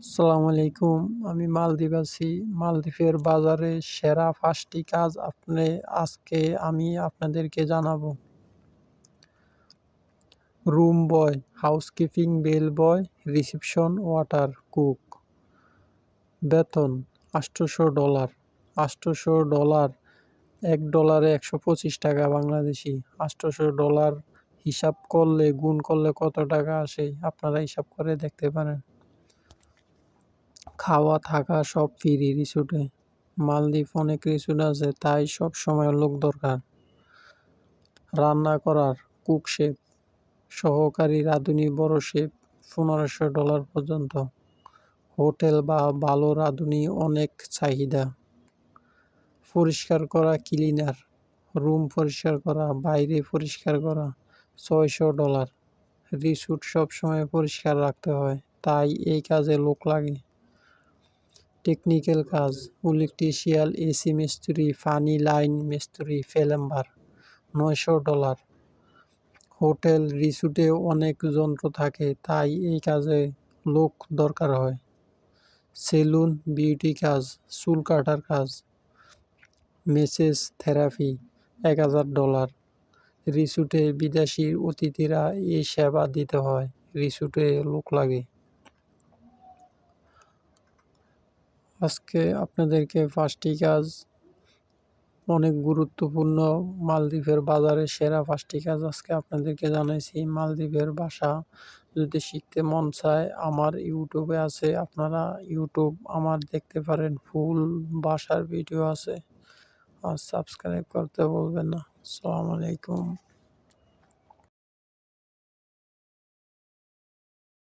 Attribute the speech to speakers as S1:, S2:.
S1: আসসালামু আলাইকুম। আমি মালদ্বীপ আছি। মালদ্বীপের বাজারে সেরা পাঁচটি কাজ আপনি, আজকে আমি আপনাদেরকে জানাব। Room boy, housekeeping, bell boy, reception, water cook. বেতন আটশোশো ডলার। আটশোশো ডলার, এক ডলারে একশো পঁচিশ টাকা বাংলাদেশি। আটশোশো ডলার হিসাব করলে, গুণ করলে কত টাকা আসে, আপনারা হিসাব করে দেখতে পারেন। খাওয়া, থাকা সব ফ্রি রিসোর্টে। মালদ্বীপ অনেক রিসোর্ট আছে, তাই সব সময় লোক দরকার। রান্না করার, কুক শেফ, সহকারী রাঁধুনি বড় শেফ, পনেরোশো ডলার পর্যন্ত। হোটেল বা ভালো রাঁধুনি অনেক চাহিদা। পরিষ্কার করা, ক্লিনার, রুম পরিষ্কার করা, বাইরে পরিষ্কার করা, ছয়শো ডলার। রিসোর্ট সবসময় পরিষ্কার রাখতে হয়, তাই এই কাজে লোক লাগে। টেকনিক্যাল কাজ ইলেকট্রিশিয়াল এসি মিস্ত্রি ফানি লাইন মিস্ত্রি ফেলেম্বার নয়শো ডলার। হোটেল রিসুটে অনেক যন্ত্র থাকে, তাই এই কাজে লোক দরকার হয়। সেলুন, বিউটি কাজ, চুল কাটার কাজ, মেসেজ থেরাপি, এক হাজার ডলার। রিসুটে বিদেশি অতিথিরা এই সেবা দিতে হয় রিসুটে লোক লাগে। আজকে আপনাদেরকে পাঁচটি কাজ, অনেক গুরুত্বপূর্ণ মালদ্বীপের বাজারে সেরা পাঁচটি কাজ আজকে আপনাদেরকে জানাইছি। মালদ্বীপের ভাষা যদি শিখতে মন চায়, আমার ইউটিউবে আছে, আপনারা ইউটিউব আমার দেখতে পারেন, ফুল ভাষার ভিডিও আছে। আর সাবস্ক্রাইব করতে বলবেন না। আসসালামু আলাইকুম।